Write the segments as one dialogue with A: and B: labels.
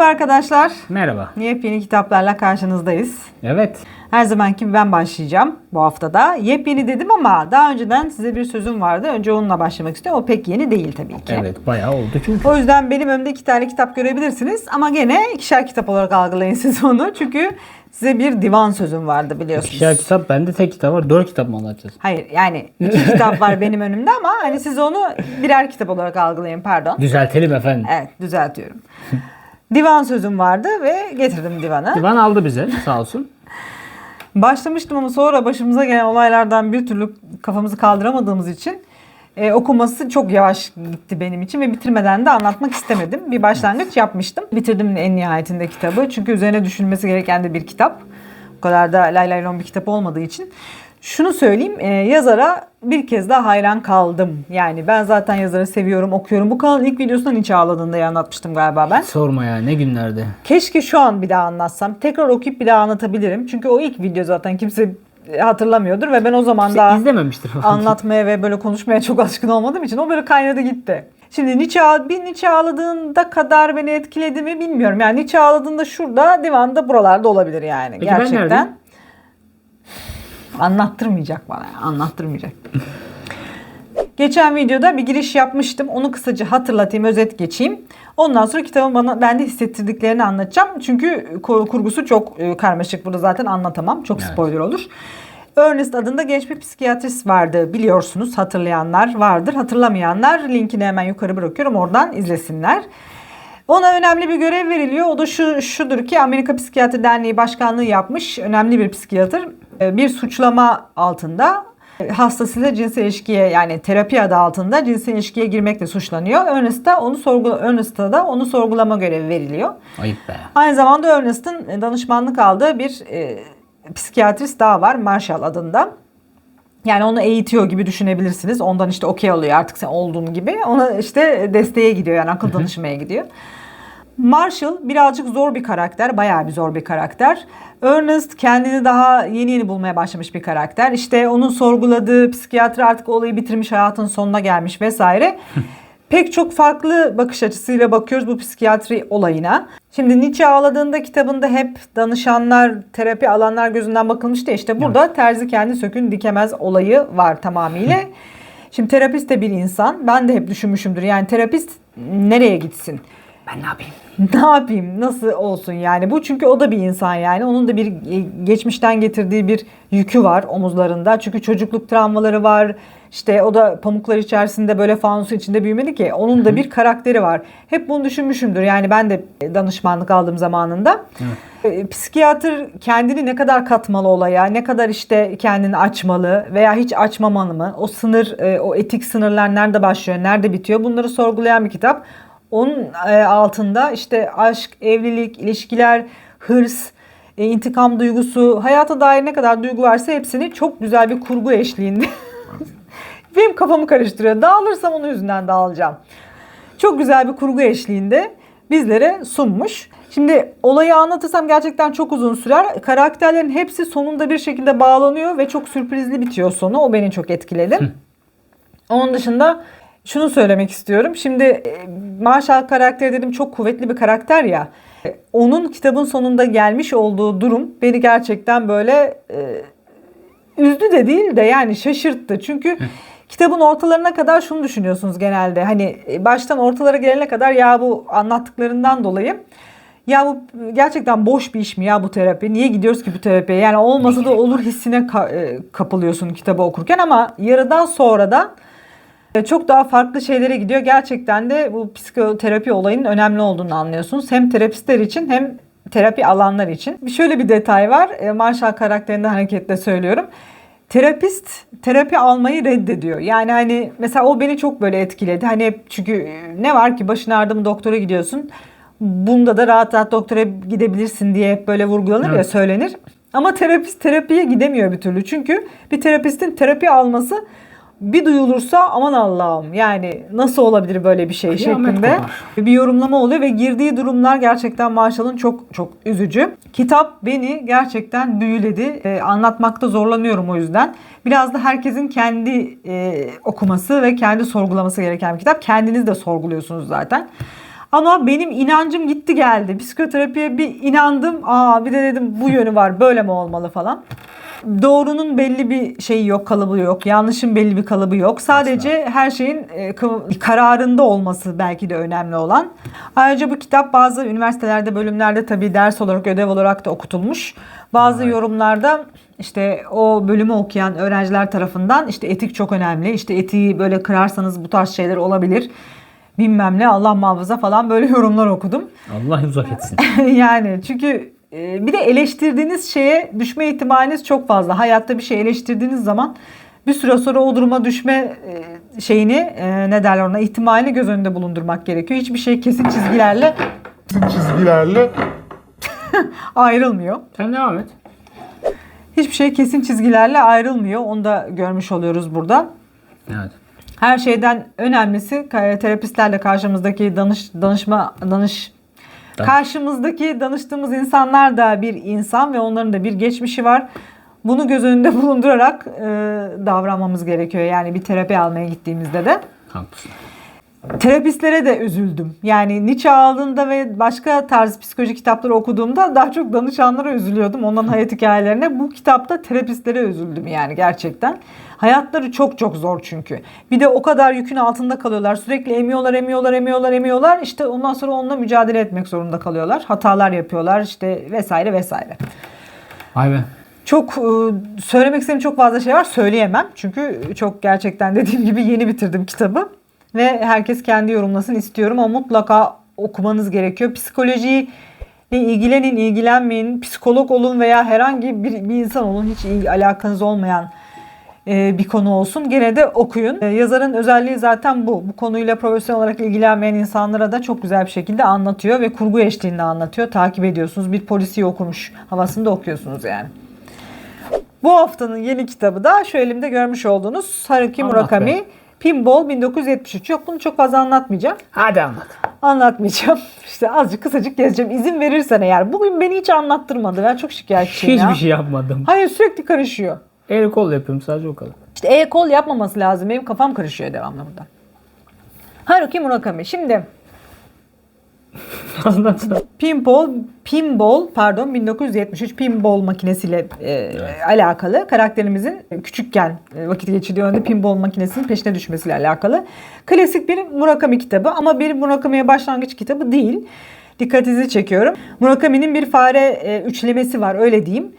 A: Merhaba arkadaşlar.
B: Merhaba.
A: Yepyeni kitaplarla karşınızdayız.
B: Evet.
A: Her zamanki gibi ben başlayacağım bu haftada. Yepyeni dedim ama daha önceden size bir sözüm vardı. Önce onunla başlamak istiyorum. O pek yeni değil tabii ki.
B: Evet bayağı oldu çünkü.
A: O yüzden benim önümde iki tane kitap görebilirsiniz. Ama gene ikişer kitap olarak algılayın siz onu. Çünkü size bir divan sözüm vardı biliyorsunuz.
B: İkişer kitap bende tek kitap var. Dört kitap mı anlatacağız?
A: Hayır yani iki kitap var benim önümde ama hani siz onu birer kitap olarak algılayın pardon.
B: Düzeltelim efendim.
A: Evet düzeltiyorum. Divan sözüm vardı ve getirdim divanı.
B: Divan aldı bize sağ olsun.
A: Başlamıştım ama sonra başımıza gelen olaylardan bir türlü kafamızı kaldıramadığımız için e, okuması çok yavaş gitti benim için ve bitirmeden de anlatmak istemedim. Bir başlangıç yapmıştım. Bitirdim en nihayetinde kitabı. Çünkü üzerine düşünülmesi gereken de bir kitap. O kadar da lay lay lon bir kitap olmadığı için. Şunu söyleyeyim, e, yazara bir kez daha hayran kaldım. Yani ben zaten yazarı seviyorum, okuyorum. Bu kanalın ilk videosundan hiç ağladığında ya anlatmıştım galiba ben.
B: Sorma ya ne günlerdi.
A: Keşke şu an bir daha anlatsam. Tekrar okuyup bir daha anlatabilirim. Çünkü o ilk video zaten kimse hatırlamıyordur ve ben o zaman daha
B: İzlememiştir.
A: anlatmaya ve böyle konuşmaya çok alışkın olmadığım için o böyle kaynadı gitti. Şimdi Nietzsche, bir Nietzsche ağladığında kadar beni etkiledi mi bilmiyorum. Yani Nietzsche ağladığında şurada, divanda buralarda olabilir yani.
B: Peki ben
A: Gerçekten.
B: neredeyim?
A: Anlattırmayacak bana. Anlattırmayacak. Geçen videoda bir giriş yapmıştım. Onu kısaca hatırlatayım, özet geçeyim. Ondan sonra kitabın bana bende hissettirdiklerini anlatacağım. Çünkü kurgusu çok e, karmaşık. Burada zaten anlatamam. Çok
B: Evet.
A: spoiler olur. Ernest adında genç bir psikiyatrist vardı biliyorsunuz. Hatırlayanlar vardır. Hatırlamayanlar linkini hemen yukarı bırakıyorum. Oradan izlesinler. Ona önemli bir görev veriliyor. O da şu şudur ki Amerika Psikiyatri Derneği başkanlığı yapmış. Önemli bir psikiyatr. Ee, Bir suçlama altında e, hastasıyla cinsel ilişkiye yani terapi adı altında cinsel ilişkiye girmekle suçlanıyor. Ernest'a onu sorgula Ernest'a da onu sorgulama görevi veriliyor.
B: Ayıp be.
A: Aynı zamanda Ernest'ın e, danışmanlık aldığı bir e, psikiyatrist daha var Marshall adında. Yani onu eğitiyor gibi düşünebilirsiniz. Ondan işte okey alıyor artık sen olduğun gibi. Ona işte desteğe gidiyor yani akıl danışmaya gidiyor. Marshall birazcık zor bir karakter. Bayağı bir zor bir karakter. Ernest kendini daha yeni yeni bulmaya başlamış bir karakter. İşte onun sorguladığı psikiyatri artık olayı bitirmiş hayatın sonuna gelmiş vesaire. Pek çok farklı bakış açısıyla bakıyoruz bu psikiyatri olayına. Şimdi Nietzsche ağladığında kitabında hep danışanlar, terapi alanlar gözünden bakılmıştı. İşte burada terzi kendi sökün dikemez olayı var tamamıyla. Şimdi terapist de bir insan. Ben de hep düşünmüşümdür. Yani terapist nereye gitsin?
B: Ben ne yapayım?
A: ne yapayım? Nasıl olsun yani? Bu çünkü o da bir insan yani. Onun da bir e, geçmişten getirdiği bir yükü var omuzlarında. Çünkü çocukluk travmaları var. İşte o da pamuklar içerisinde böyle fanusun içinde büyümedi ki. Onun da bir karakteri var. Hep bunu düşünmüşümdür. Yani ben de danışmanlık aldığım zamanında. E, psikiyatr kendini ne kadar katmalı olaya ne kadar işte kendini açmalı veya hiç açmamalı mı? O sınır e, o etik sınırlar nerede başlıyor nerede bitiyor? Bunları sorgulayan bir kitap onun e, altında işte aşk, evlilik, ilişkiler, hırs, e, intikam duygusu, hayata dair ne kadar duygu varsa hepsini çok güzel bir kurgu eşliğinde. Benim kafamı karıştırıyor. Dağılırsam onun yüzünden dağılacağım. Çok güzel bir kurgu eşliğinde bizlere sunmuş. Şimdi olayı anlatırsam gerçekten çok uzun sürer. Karakterlerin hepsi sonunda bir şekilde bağlanıyor ve çok sürprizli bitiyor sonu. O beni çok etkiledi. Onun dışında şunu söylemek istiyorum. Şimdi e, Marshall karakteri dedim çok kuvvetli bir karakter ya. E, Onun kitabın sonunda gelmiş olduğu durum beni gerçekten böyle e, üzdü de değil de yani şaşırttı. Çünkü kitabın ortalarına kadar şunu düşünüyorsunuz genelde. Hani baştan ortalara gelene kadar ya bu anlattıklarından dolayı ya bu gerçekten boş bir iş mi ya bu terapi? Niye gidiyoruz ki bu terapiye? Yani olmasa da olur hissine ka- kapılıyorsun kitabı okurken ama yarıdan sonra da çok daha farklı şeylere gidiyor. Gerçekten de bu psikoterapi olayının önemli olduğunu anlıyorsunuz. Hem terapistler için hem terapi alanlar için. Bir şöyle bir detay var. E, Marshall karakterinden hareketle söylüyorum. Terapist terapi almayı reddediyor. Yani hani mesela o beni çok böyle etkiledi. Hani hep çünkü e, ne var ki başın ağrıdı mı doktora gidiyorsun. Bunda da rahat rahat doktora gidebilirsin diye hep böyle vurgulanır ya
B: Evet.
A: söylenir. Ama terapist terapiye gidemiyor bir türlü. Çünkü bir terapistin terapi alması bir duyulursa aman Allah'ım yani nasıl olabilir böyle bir şey
B: Kıyamet
A: şeklinde
B: kopar.
A: bir yorumlama oluyor ve girdiği durumlar gerçekten Marshall'ın çok çok üzücü. Kitap beni gerçekten büyüledi. Ee, anlatmakta zorlanıyorum o yüzden. Biraz da herkesin kendi e, okuması ve kendi sorgulaması gereken bir kitap. Kendiniz de sorguluyorsunuz zaten. Ama benim inancım gitti geldi. Psikoterapiye bir inandım. Aa bir de dedim bu yönü var. Böyle mi olmalı falan. Doğrunun belli bir şeyi yok, kalıbı yok. Yanlışın belli bir kalıbı yok. Sadece her şeyin e, kararında olması belki de önemli olan. Ayrıca bu kitap bazı üniversitelerde, bölümlerde tabii ders olarak, ödev olarak da okutulmuş. Bazı yorumlarda işte o bölümü okuyan öğrenciler tarafından işte etik çok önemli. İşte etiği böyle kırarsanız bu tarz şeyler olabilir. Bilmem ne Allah muhafaza falan böyle yorumlar okudum.
B: Allah uzak etsin.
A: yani çünkü e, bir de eleştirdiğiniz şeye düşme ihtimaliniz çok fazla. Hayatta bir şey eleştirdiğiniz zaman bir süre sonra o duruma düşme e, şeyini e, ne derler ona ihtimalini göz önünde bulundurmak gerekiyor. Hiçbir şey kesin çizgilerle
C: çizgilerle
A: ayrılmıyor.
B: Sen devam et.
A: Hiçbir şey kesin çizgilerle ayrılmıyor. Onu da görmüş oluyoruz burada.
B: Evet.
A: Her şeyden önemlisi ka- terapistlerle karşımızdaki danış danışma danış
B: Dan-
A: karşımızdaki danıştığımız insanlar da bir insan ve onların da bir geçmişi var. Bunu göz önünde bulundurarak e, davranmamız gerekiyor. Yani bir terapi almaya gittiğimizde de.
B: Haklısın.
A: Terapistlere de üzüldüm. Yani Nietzsche aldığında ve başka tarz psikoloji kitapları okuduğumda daha çok danışanlara üzülüyordum. Onların hayat hikayelerine. Bu kitapta terapistlere üzüldüm yani gerçekten. Hayatları çok çok zor çünkü. Bir de o kadar yükün altında kalıyorlar. Sürekli emiyorlar, emiyorlar, emiyorlar, emiyorlar. İşte ondan sonra onunla mücadele etmek zorunda kalıyorlar. Hatalar yapıyorlar işte vesaire vesaire.
B: Vay be.
A: Çok e, söylemek istediğim çok fazla şey var. Söyleyemem. Çünkü çok gerçekten dediğim gibi yeni bitirdim kitabı. Ve herkes kendi yorumlasın istiyorum ama mutlaka okumanız gerekiyor. Psikolojiyle ilgilenin, ilgilenmeyin. Psikolog olun veya herhangi bir, bir insan olun. Hiç ilgi, alakanız olmayan e, bir konu olsun. Gene de okuyun. E, Yazarın özelliği zaten bu. Bu konuyla profesyonel olarak ilgilenmeyen insanlara da çok güzel bir şekilde anlatıyor ve kurgu eşliğinde anlatıyor. Takip ediyorsunuz. Bir polisi okumuş havasında okuyorsunuz yani. Bu haftanın yeni kitabı da şu elimde görmüş olduğunuz Haruki Murakami. Pinball 1973. Yok bunu çok fazla anlatmayacağım.
B: Hadi anlat.
A: Anlatmayacağım. İşte azıcık kısacık gezeceğim. İzin verirsen eğer. Bugün beni hiç anlattırmadı. Ben çok şikayetçiyim ya.
B: Hiçbir şey yapmadım.
A: Hayır sürekli karışıyor.
B: El kol yapıyorum sadece o kadar.
A: İşte e-kol yapmaması lazım. Benim kafam karışıyor devamlı burada. Haruki Murakami. Şimdi
B: Anlat.
A: Pinball, pinball pardon 1973 pinball makinesiyle e, alakalı. Karakterimizin küçükken e, vakit geçirdiği önde pinball makinesinin peşine düşmesiyle alakalı. Klasik bir Murakami kitabı ama bir Murakami'ye başlangıç kitabı değil. Dikkatinizi çekiyorum. Murakami'nin bir fare e, üçlemesi var öyle diyeyim.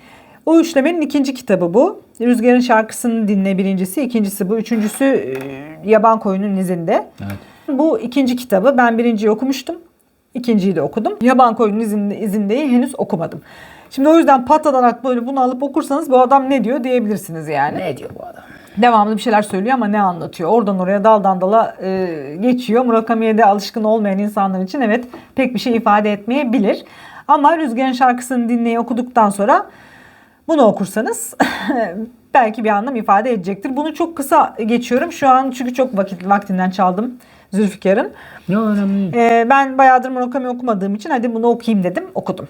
A: O üçlemenin ikinci kitabı bu. Rüzgar'ın şarkısını dinle birincisi, ikincisi bu, üçüncüsü e, Yaban Koyunun izinde.
B: Evet.
A: Bu ikinci kitabı. Ben birinciyi okumuştum. İkinciyi de okudum. Yaban Koyunun izinde, izindeyi henüz okumadım. Şimdi o yüzden patlanarak böyle bunu alıp okursanız bu adam ne diyor diyebilirsiniz yani.
B: Ne diyor bu adam?
A: Devamlı bir şeyler söylüyor ama ne anlatıyor? Oradan oraya daldan dala e, geçiyor. Murakami'ye de alışkın olmayan insanlar için evet pek bir şey ifade etmeyebilir. Ama Rüzgar'ın şarkısını dinleyi okuduktan sonra bunu okursanız belki bir anlam ifade edecektir. Bunu çok kısa geçiyorum. Şu an çünkü çok vakit vaktinden çaldım Zülfikar'ın.
B: Ne önemli.
A: Ee, ben bayağıdır Murakami okumadığım için hadi bunu okuyayım dedim. Okudum.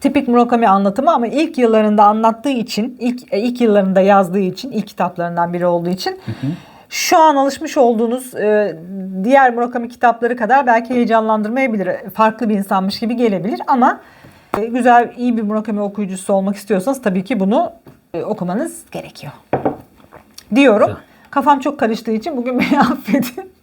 A: Tipik Murakami anlatımı ama ilk yıllarında anlattığı için, ilk e, ilk yıllarında yazdığı için, ilk kitaplarından biri olduğu için şu an alışmış olduğunuz e, diğer Murakami kitapları kadar belki heyecanlandırmayabilir. Farklı bir insanmış gibi gelebilir ama e, güzel, iyi bir Murakami okuyucusu olmak istiyorsanız tabii ki bunu e, okumanız gerekiyor. Diyorum.
B: Güzel.
A: Kafam çok karıştığı için bugün beni affedin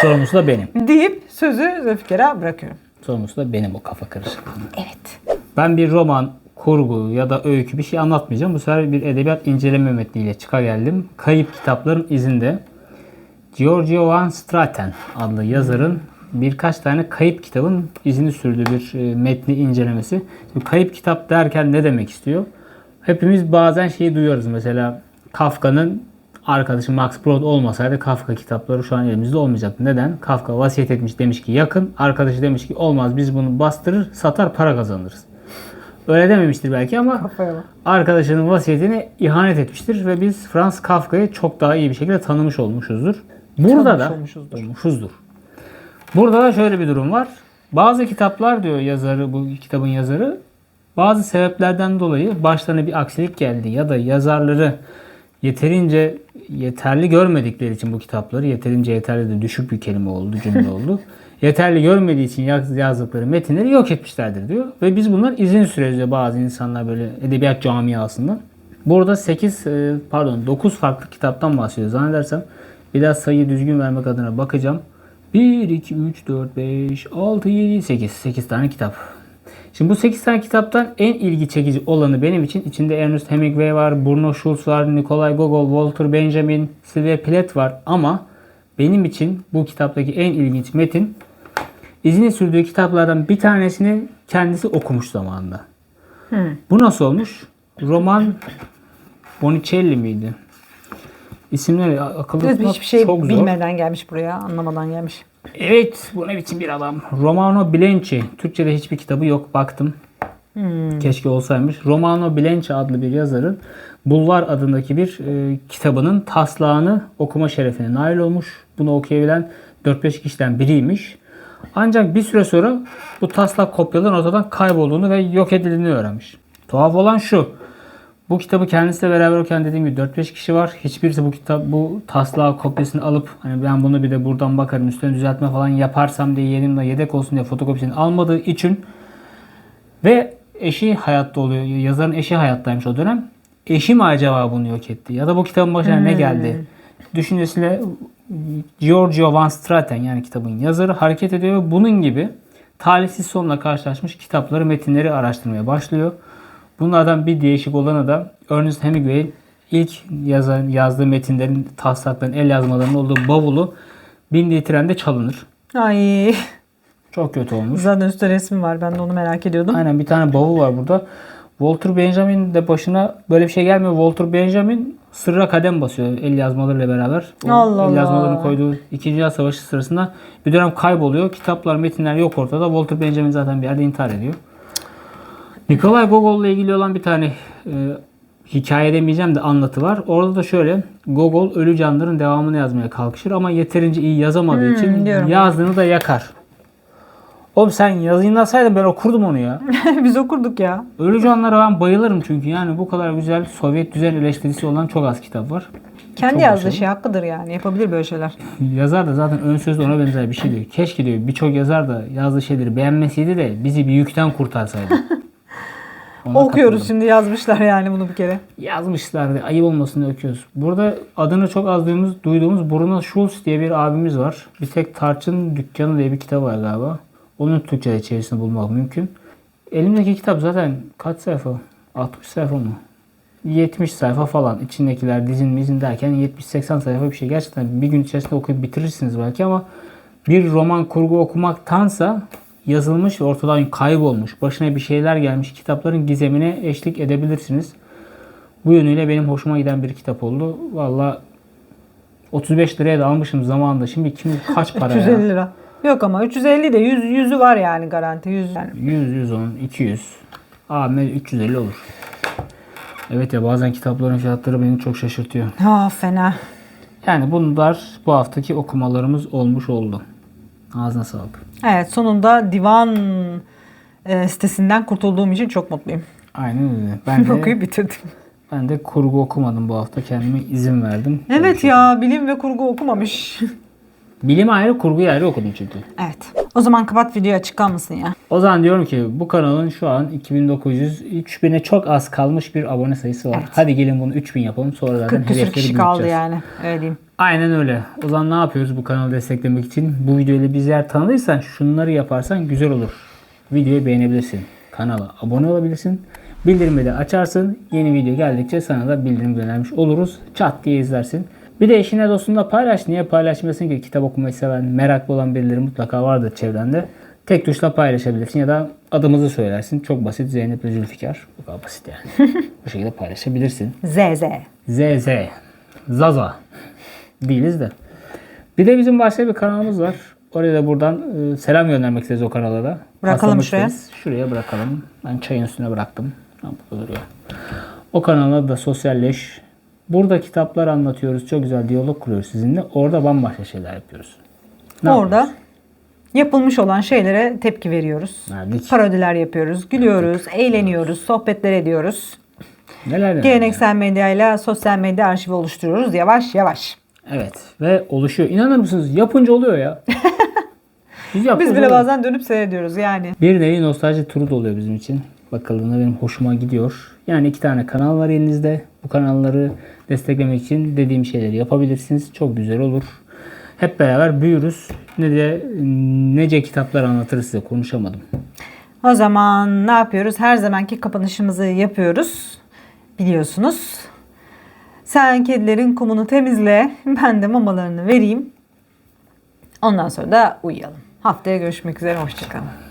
B: Sorumlusu da benim.
A: deyip sözü Zülfikar'a bırakıyorum.
B: Sorumlusu da benim o kafa karışıklığı.
A: Evet.
B: Ben bir roman, kurgu ya da öykü bir şey anlatmayacağım. Bu sefer bir edebiyat inceleme metniyle çıka geldim. Kayıp kitapların izinde. Giorgio Van Straten adlı yazarın birkaç tane kayıp kitabın izini sürdüğü bir e, metni incelemesi. Şimdi kayıp kitap derken ne demek istiyor? Hepimiz bazen şeyi duyuyoruz. Mesela Kafka'nın arkadaşı Max Brod olmasaydı Kafka kitapları şu an elimizde olmayacaktı. Neden? Kafka vasiyet etmiş demiş ki yakın. Arkadaşı demiş ki olmaz biz bunu bastırır satar para kazanırız. Öyle dememiştir belki ama arkadaşının vasiyetini ihanet etmiştir ve biz Franz Kafka'yı çok daha iyi bir şekilde tanımış olmuşuzdur. Burada
A: Tanımış
B: da
A: olmuşuzdur.
B: olmuşuzdur. Burada da şöyle bir durum var. Bazı kitaplar diyor yazarı, bu kitabın yazarı bazı sebeplerden dolayı başlarına bir aksilik geldi ya da yazarları yeterince yeterli görmedikleri için bu kitapları yeterince yeterli de düşük bir kelime oldu, cümle oldu. yeterli görmediği için yaz- yazdıkları metinleri yok etmişlerdir diyor. Ve biz bunlar izin diyor bazı insanlar böyle edebiyat camiasından. Burada 8 e, pardon 9 farklı kitaptan bahsediyor zannedersem. Bir daha sayıyı düzgün vermek adına bakacağım. 1, 2, 3, 4, 5, 6, 7, 8. 8 tane kitap. Şimdi bu 8 tane kitaptan en ilgi çekici olanı benim için içinde Ernest Hemingway var, Bruno Schulz var, Nikolay Gogol, Walter Benjamin, Sylvia Plath var ama benim için bu kitaptaki en ilginç metin izini sürdüğü kitaplardan bir tanesini kendisi okumuş zamanında. Bu nasıl olmuş? Roman Bonicelli miydi? İsimleri akılda
A: Evet,
B: tutmak
A: hiçbir şey
B: çok zor.
A: bilmeden gelmiş buraya. Anlamadan gelmiş.
B: Evet, bu ne biçim bir adam. Romano Bianchi. Türkçe'de hiçbir kitabı yok. Baktım. Keşke olsaymış. Romano Bianchi adlı bir yazarın Bulvar adındaki bir e, kitabının taslağını okuma şerefine nail olmuş. Bunu okuyabilen 4-5 kişiden biriymiş. Ancak bir süre sonra bu taslak kopyaların ortadan kaybolduğunu ve yok edildiğini öğrenmiş. Tuhaf olan şu. Bu kitabı kendisiyle beraber okuyan dediğim gibi 4-5 kişi var. Hiçbirisi bu kitap bu taslağı kopyasını alıp hani ben bunu bir de buradan bakarım üstüne düzeltme falan yaparsam diye yanımda yedek olsun diye fotokopisini almadığı için ve eşi hayatta oluyor. Yazarın eşi hayattaymış o dönem. Eşi mi acaba bunu yok etti? Ya da bu kitabın başına ne geldi? Düşüncesiyle Giorgio Van Straten yani kitabın yazarı hareket ediyor ve bunun gibi talihsiz sonla karşılaşmış kitapları, metinleri araştırmaya başlıyor. Bunlardan bir değişik olanı da Ernest Hemingway'in ilk yazan, yazdığı metinlerin, taslakların, el yazmalarının olduğu bavulu bindiği trende çalınır.
A: Ay
B: Çok kötü olmuş.
A: zaten üstte resmi var. Ben de onu merak ediyordum.
B: Aynen bir tane bavul var burada. Walter Benjamin de başına böyle bir şey gelmiyor. Walter Benjamin sırra kadem basıyor el yazmalarıyla beraber. O
A: Allah
B: el yazmalarını
A: Allah.
B: koyduğu 2. Dünya Savaşı sırasında bir dönem kayboluyor. Kitaplar, metinler yok ortada. Walter Benjamin zaten bir yerde intihar ediyor. Nikolay Gogol'la ilgili olan bir tane e, hikaye demeyeceğim de anlatı var. Orada da şöyle Gogol ölü canlıların devamını yazmaya kalkışır ama yeterince iyi yazamadığı için
A: biliyorum.
B: yazdığını da yakar. Oğlum sen yazıyınlasaydın ben okurdum onu ya.
A: Biz okurduk ya.
B: Ölü canlara ben bayılırım çünkü yani bu kadar güzel Sovyet düzen eleştirisi olan çok az kitap var.
A: Kendi
B: Çok
A: yazdığı
B: başarılı.
A: şey hakkıdır yani. Yapabilir böyle şeyler.
B: Yazar da zaten ön sözde ona benzer bir şey diyor. Keşke diyor birçok yazar da yazdığı şeyleri beğenmeseydi de bizi bir yükten kurtarsaydı. Ona
A: Okuyoruz
B: katıldım.
A: şimdi yazmışlar yani bunu bir kere.
B: Yazmışlardı. Ayıp olmasın diye okuyoruz. Burada adını çok az duyduğumuz, duyduğumuz Bruno Schulz diye bir abimiz var. Bir tek Tarçın Dükkanı diye bir kitap var galiba. Onun Türkçe'de çevirisini bulmak mümkün. Elimdeki kitap zaten kaç sayfa? 60 sayfa mı? 70 sayfa falan. İçindekiler dizin mizin derken 70-80 sayfa bir şey. Gerçekten bir gün içerisinde okuyup bitirirsiniz belki ama bir roman kurgu okumaktansa yazılmış ve ortadan kaybolmuş, başına bir şeyler gelmiş kitapların gizemine eşlik edebilirsiniz. Bu yönüyle benim hoşuma giden bir kitap oldu. Valla 35 liraya da almışım zamanında. Şimdi kim kaç para
A: 350
B: ya?
A: lira. Yok ama 350 de 100 yüzü var yani garanti 100 yani.
B: 100, 110, 200. Abi 350 olur. Evet ya bazen kitapların fiyatları beni çok şaşırtıyor.
A: Ha fena.
B: Yani bunlar bu haftaki okumalarımız olmuş oldu. Ağzına sağlık.
A: Evet sonunda divan e, sitesinden kurtulduğum için çok mutluyum.
B: Aynen öyle. Ben de,
A: Okuyup bitirdim.
B: ben de kurgu okumadım bu hafta. Kendime izin verdim.
A: Evet ya bilim ve kurgu okumamış.
B: Bilim ayrı, kurgu ayrı okudum çünkü.
A: evet. O zaman kapat videoyu açık kalmasın ya.
B: O zaman diyorum ki bu kanalın şu an 2900, 3000'e çok az kalmış bir abone sayısı var.
A: Evet.
B: Hadi gelin bunu 3000 yapalım. Sonra zaten
A: 40 küsür kişi kaldı yani. Öyle diyeyim.
B: Aynen öyle. O zaman ne yapıyoruz bu kanalı desteklemek için? Bu videoyla bizi eğer tanıdıysan şunları yaparsan güzel olur. Videoyu beğenebilirsin. Kanala abone olabilirsin. Bildirimi de açarsın. Yeni video geldikçe sana da bildirim göndermiş oluruz. Çat diye izlersin. Bir de eşine dostunla paylaş. Niye paylaşmıyorsun ki? Kitap okumayı seven, meraklı olan birileri mutlaka vardır çevrende. Tek tuşla paylaşabilirsin ya da adımızı söylersin. Çok basit Zeynep ve Zülfikar. Bu kadar basit yani. bu şekilde paylaşabilirsin.
A: ZZ.
B: ZZ. Zaza. Değiliz de. Bir de bizim başka bir kanalımız var. Oraya da buradan e, selam göndermek isteriz o kanala da.
A: Bırakalım şuraya.
B: Şuraya bırakalım. Ben çayın üstüne bıraktım. Ha, duruyor. O kanalda da sosyalleş. Burada kitaplar anlatıyoruz. Çok güzel diyalog kuruyoruz sizinle. Orada bambaşka şeyler yapıyoruz. Ne
A: Orada
B: yapıyoruz?
A: yapılmış olan şeylere tepki veriyoruz.
B: Verdik.
A: Parodiler yapıyoruz, gülüyoruz, eğleniyoruz, sohbetler ediyoruz.
B: Neler neler.
A: Geleneksel medyayla sosyal medya arşivi oluşturuyoruz yavaş yavaş.
B: Evet. Ve oluşuyor. İnanır mısınız? Yapınca oluyor ya. Biz
A: Biz bile
B: oğlum.
A: bazen dönüp seyrediyoruz yani.
B: Bir nevi nostalji turu da oluyor bizim için. Bakıldığında benim hoşuma gidiyor. Yani iki tane kanal var elinizde. Bu kanalları desteklemek için dediğim şeyleri yapabilirsiniz. Çok güzel olur. Hep beraber büyürüz. Ne de nece kitaplar anlatırız size konuşamadım.
A: O zaman ne yapıyoruz? Her zamanki kapanışımızı yapıyoruz. Biliyorsunuz. Sen kedilerin kumunu temizle. Ben de mamalarını vereyim. Ondan sonra da uyuyalım. Haftaya görüşmek üzere. Hoşçakalın.